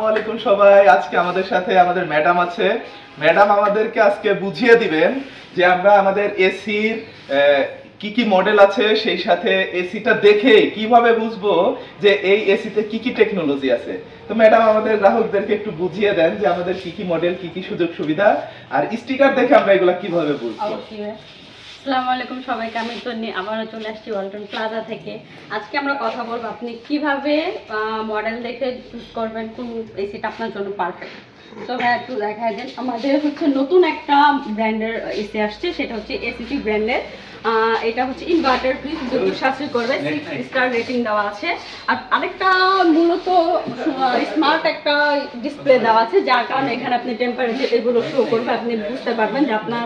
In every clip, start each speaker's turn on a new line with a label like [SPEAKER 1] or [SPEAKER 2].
[SPEAKER 1] আলাইকুম সবাই। আজকে আমাদের সাথে আমাদের ম্যাডাম আছে। ম্যাডাম আমাদেরকে আজকে বুঝিয়ে দিবেন যে আমরা আমাদের এসির কি কি মডেল আছে, সেই সাথে এসিটা দেখে কীভাবে বুঝব যে এই এসিতে কি কি টেকনোলজি আছে। তো ম্যাডাম, আমাদের গ্রাহকদেরকে একটু বুঝিয়ে দেন যে আমাদের কি কি মডেল, কি কি সুযোগ সুবিধা। আর স্টিকার দেখে আমরা এগুলা কীভাবে বুঝব?
[SPEAKER 2] আসসালামু আলাইকুম সবাইকে, আমি তো আবারও চলে আসছি ওয়ালটন প্লাজা থেকে। আজকে আমরা কথা বলব, আপনি কীভাবে মডেল দেখে চুজ করবেন, কোন এসিটা আপনার জন্য পারফেক্ট তো ভাই, একটু দেখা দেন, আমাদের হচ্ছে নতুন একটা ব্র্যান্ডের এসি আসছে, সেটা হচ্ছে এসিটি ব্র্যান্ডের এটা হচ্ছে ইনভার্টার ফ্রিজ বিদ্যুৎ সাশ্রয় করবে সিক্স স্টার রেটিং দেওয়া আছে। আর আরেকটা মূলত স্মার্ট একটা ডিসপ্লে দেওয়া আছে যার কারণে এখানে আপনি টেম্পারেচার এগুলো শো করবে আপনি বুঝতে পারবেন যে আপনার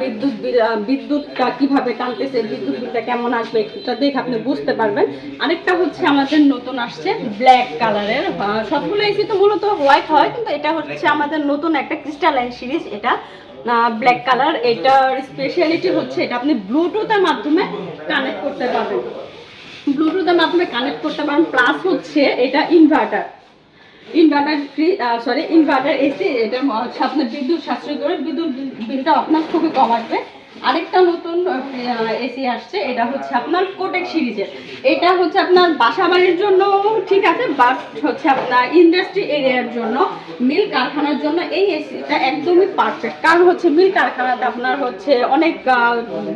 [SPEAKER 2] বিদ্যুৎ বিল বিদ্যুৎটা কীভাবে টানতেছে বিদ্যুৎ বিলটা কেমন আসবে এটা দেখে আপনি বুঝতে পারবেন। আরেকটা হচ্ছে আমাদের নতুন আসছে ব্ল্যাক কালারের সবগুলো এসি তো মূলত হোয়াইট হয় কিন্তু এটা হচ্ছে আমাদের নতুন একটা ক্রিস্টালাইন সিরিজ এটা ব্ল্যাক কালার এটার স্পেশালিটি হচ্ছে এটা। আপনি ব্লুটুথের মাধ্যমে কানেক্ট করতে পারবেন। ব্লুটুথের মাধ্যমে কানেক্ট করতে পারেন প্লাস হচ্ছে এটা inverter inverter free sorry inverter AC এটা হচ্ছে আপনার বিদ্যুৎ সাশ্রয় করে বিদ্যুৎ বিলটা আপনার খুবই কম আসবে। আরেকটা নতুন এসি আসছে, এটা হচ্ছে আপনার কোটেক সিরিজের এটা হচ্ছে আপনার বাসা বাড়ির জন্য, ঠিক আছে বাট হচ্ছে আপনার ইন্ডাস্ট্রি এরিয়ার জন্য, মিল কারখানার জন্য এই এসিটা একদমই পারফেক্ট কারণ হচ্ছে মিল কারখানাতে আপনার হচ্ছে অনেক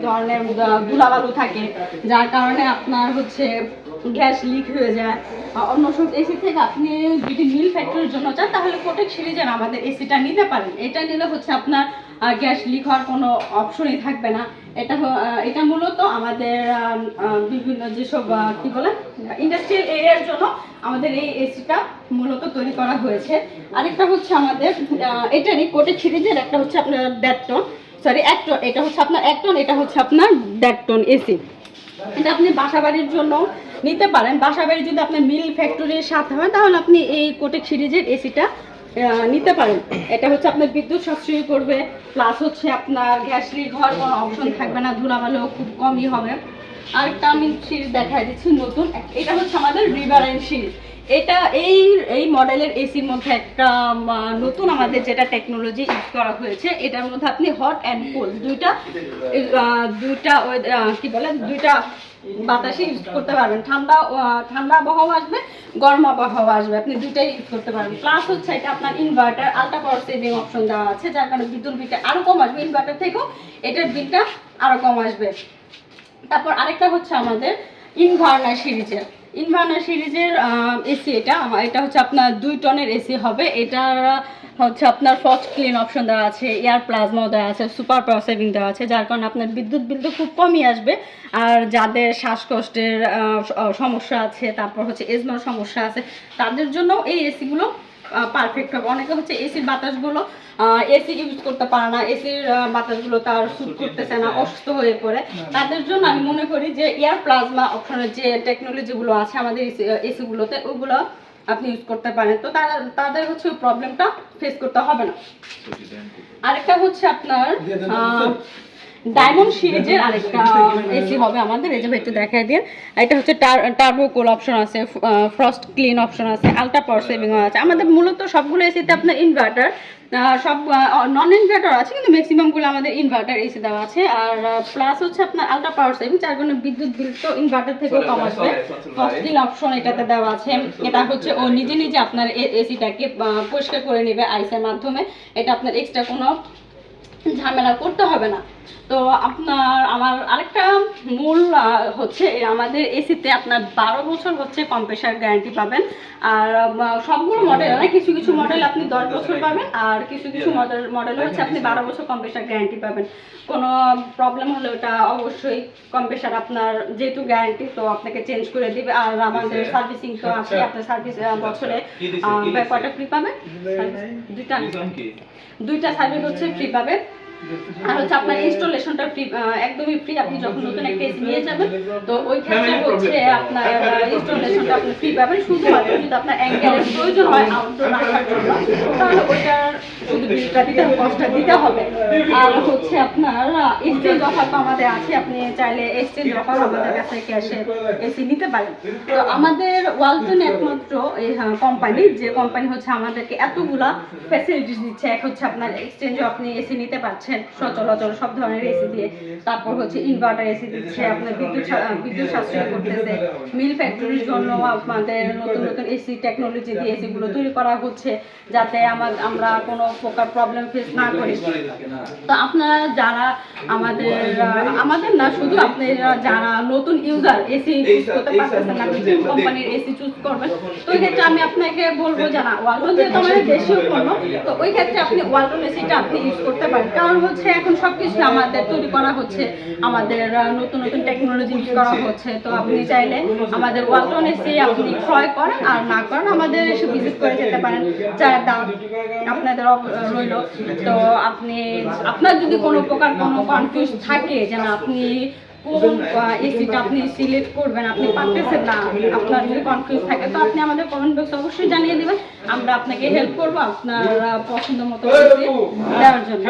[SPEAKER 2] ধরনের ধুলাবালু থাকে, যার কারণে আপনার হচ্ছে গ্যাস লিক হয়ে যায়। অন্য সব এসি থেকে আপনি যদি মিল ফ্যাক্টরির জন্য চান, তাহলে কোটেক সিরিজের আমাদের এসিটা নিতে পারেন। এটা নিলে হচ্ছে আপনার গ্যাস লিক হওয়ার কোনো অপশনই থাকবে না। এটা এটা মূলত আমাদের বিভিন্ন যেসব কি বলে ইন্ডাস্ট্রিয়াল এরিয়ার জন্য আমাদের এই এসিটা মূলত তৈরি করা হয়েছে। আরেকটা হচ্ছে আমাদের এটারই কোটেক সিরিজের একটা হচ্ছে আপনার দেড় টন সরি এক টন এটা হচ্ছে আপনার এক টন এটা হচ্ছে আপনার দেড় টন এসি এটা আপনি বাসাবাড়ির জন্য নিতে পারেন। বাসাবাড়ি যদি আপনার মিল ফ্যাক্টরির সাথে হয়, তাহলে আপনি এই কোটেক সিরিজের এসিটা নিতে পারেন। এটা হচ্ছে আপনার বিদ্যুৎ সাশ্রয় করবে প্লাস হচ্ছে আপনার গ্যাস হওয়ার কোনো অপশন থাকবে না ধুলাবালো খুব কমই হবে। আরেকটা আমি সিরিজ দেখাই দিচ্ছি, নতুন। এটা হচ্ছে আমাদের রিভারাইন সিরিজ এটা এই এই মডেলের এসির মধ্যে একটা নতুন আমাদের যেটা টেকনোলজি ইউজ করা হয়েছে, এটার মধ্যে আপনি হট অ্যান্ড কোল্ড দুইটা দুইটা কি বলে, দুইটা বাতাসে ইউজ করতে পারবেন। ঠান্ডা ঠান্ডা আবহাওয়া আসবে, গরম আবহাওয়া আসবে, আপনি দুইটাই ইউজ করতে পারবেন। প্লাস হচ্ছে এটা আপনার inverter ultra power saving option দেওয়া আছে, যার কারণে বিদ্যুৎ বিলটা আরও কম আসবে। ইনভার্টার থেকেও এটার বিলটা আরও কম আসবে। তারপর আরেকটা হচ্ছে আমাদের ইনভার্নার সিরিজের ইনভার্নার সিরিজের এসি এটা। এটা হচ্ছে আপনার দুই টনের এসি হবে। এটা হচ্ছে আপনার ফস্ট ক্লিন অপশন দেওয়া আছে, এয়ার প্লাজমাও দেওয়া আছে সুপার পাওয়ার সেভিং দেওয়া আছে, যার কারণে আপনার বিদ্যুৎ বিল তো খুব কমই আসবে। আর যাদের শ্বাসকষ্টের সমস্যা আছে, তারপর হচ্ছে এজমার সমস্যা আছে, তাদের জন্য এই এসিগুলো পারফেক্ট হবে। অনেকে হচ্ছে এসির বাতাসগুলো এসি ইউজ করতে পারে না। এসির বাতাসগুলো তার স্যুট করতেছে না অসুস্থ হয়ে পড়ে। তাদের জন্য আমি মনে করি যে এয়ার প্লাজমা অপশনের যে টেকনোলজিগুলো আছে আমাদের এসিগুলোতে ওগুলো আপনি ইউজ করতে পারেন। তো তারা তাদের হচ্ছে প্রবলেমটা ফেস করতে হবে না। আরেকটা হচ্ছে আপনার ডায়মন্ড সিরিজের আরেকটা এসি হবে আমাদের। এই যে একটু দিয়ে এটা হচ্ছে টার্বো কোল অপশন আছে ফ্রস্ট ক্লিন অপশন আছে আলট্রা পাওয়ার সেভিং আছে। আমাদের মূলত সবগুলো এসিতে আপনার ইনভার্টার সব নন ইনভার্টার আছে কিন্তু ম্যাক্সিমামগুলো আমাদের ইনভার্টার এসি দেওয়া আছে। আর প্লাস হচ্ছে আপনার আলট্রা পাওয়ার সেভিং যার বিদ্যুৎ বিল তো ইনভার্টার থেকেও কম আসবে। ফ্রস্ট ক্লিন অপশন এটাতে দেওয়া আছে। এটা হচ্ছে ও নিজে নিজে আপনার এসিটাকে পরিষ্কার করে নেবে আইসের মাধ্যমে। এটা আপনার এক্সট্রা কোনো ঝামেলা করতে হবে না। তো আপনার আমার আরেকটা মূল হচ্ছে আমাদের এসিতে আপনার বারো বছর হচ্ছে কম্প্রেসার গ্যারান্টি পাবেন। আর সবগুলো মডেল না কিছু কিছু মডেল আপনি দশ বছর পাবেন আর কিছু কিছু মডেল মডেল হচ্ছে আপনি বারো বছর কম্প্রেসার গ্যারান্টি পাবেন। কোনো প্রবলেম হলে ওটা অবশ্যই কম্প্রেসার আপনার যেহেতু গ্যারান্টি তো আপনাকে চেঞ্জ করে দিবে। আর আমাদের সার্ভিসিং তো আছে আপনার সার্ভিস বছরে কয়টা ফ্রি পাবেন দুইটা দুইটা সার্ভিস হচ্ছে ফ্রি পাবে। আর হচ্ছে আপনার ইনস্টলেশনটা ফ্রি একদমই ফ্রি আপনি যখন নতুন একটা এসি নিয়ে যাবেন তো ওই ক্ষেত্রে হচ্ছে আপনার ইনস্টলেশনটা আপনি ফ্রি পাবেন। শুধুমাত্র যদি আপনার অ্যাঙ্গেলের প্রয়োজন হয় আউটডোর রাখার জন্য তাহলে ওইটার শুধু বিলটা দিতে হবে কস্টটা দিতে হবে। আর হচ্ছে আপনার এক্সচেঞ্জ অফার তো আমাদের আছে আপনি চাইলে এক্সচেঞ্জ অফার আমাদের কাছে ক্যাশে এসি নিতে পারেন। তো আমাদের ওয়ালটন একমাত্র এই কোম্পানি যে কোম্পানি হচ্ছে আমাদেরকে এতগুলা ফ্যাসিলিটিস দিচ্ছে এক হচ্ছে আপনার এক্সচেঞ্জে আপনি এসি নিতে পারছেন। সচরাচর সব ধরনের এসি দিয়ে। তারপর হচ্ছে ইনভার্টার এসি দিচ্ছে, আপনার বিদ্যুৎ বিদ্যুৎ সাশ্রয় করতেছে। মিল ফ্যাক্টরির জন্য আমাদের নতুন নতুন এসি টেকনোলজি দিয়ে এসিগুলো তৈরি করা হচ্ছে, যাতে আমার আমরা কোনো প্রকার প্রবলেম ফেস না করি। তো আপনারা যারা আমাদের আমাদের না, শুধু আপনারা যারা নতুন ইউজার এসি ইউজ করতে পারতেছেন না আপনি কোম্পানির এসি চুজ করবেন, তো ওই ক্ষেত্রে আমি আপনাকে বলব যে না, ওয়ালটন যেহেতু আমাদের দেশীয় পণ্য, তো ওই ক্ষেত্রে আপনি ওয়ালটন এসিটা আপনি ইউজ করতে পারেন। কারণ হচ্ছে, এখন সবকিছু আমাদের তৈরি করা হচ্ছে। আমাদের নতুন নতুন টেকনোলজি ইউজ করা হচ্ছে। তো আপনি চাইলে আমাদের ওয়ালটন এসে আপনি ক্রয় করেন, আর না করেন, আমাদের এসে ভিজিট করে যেতে পারেন। যার দাম আপনাদের রইল, তো আপনি, আপনার যদি কোনো প্রকার কোনো কনফিউজ থাকে যেন আপনি এসিটা আপনি সিলেক্ট করবেন আপনি পারতেছেন না আপনার যদি কনফিউজ থাকে তো আপনি আমাদের কমেন্ট বক্সে অবশ্যই জানিয়ে দেবেন। আমরা আপনাকে হেল্প করব আপনার পছন্দ মতো দেওয়ার জন্য।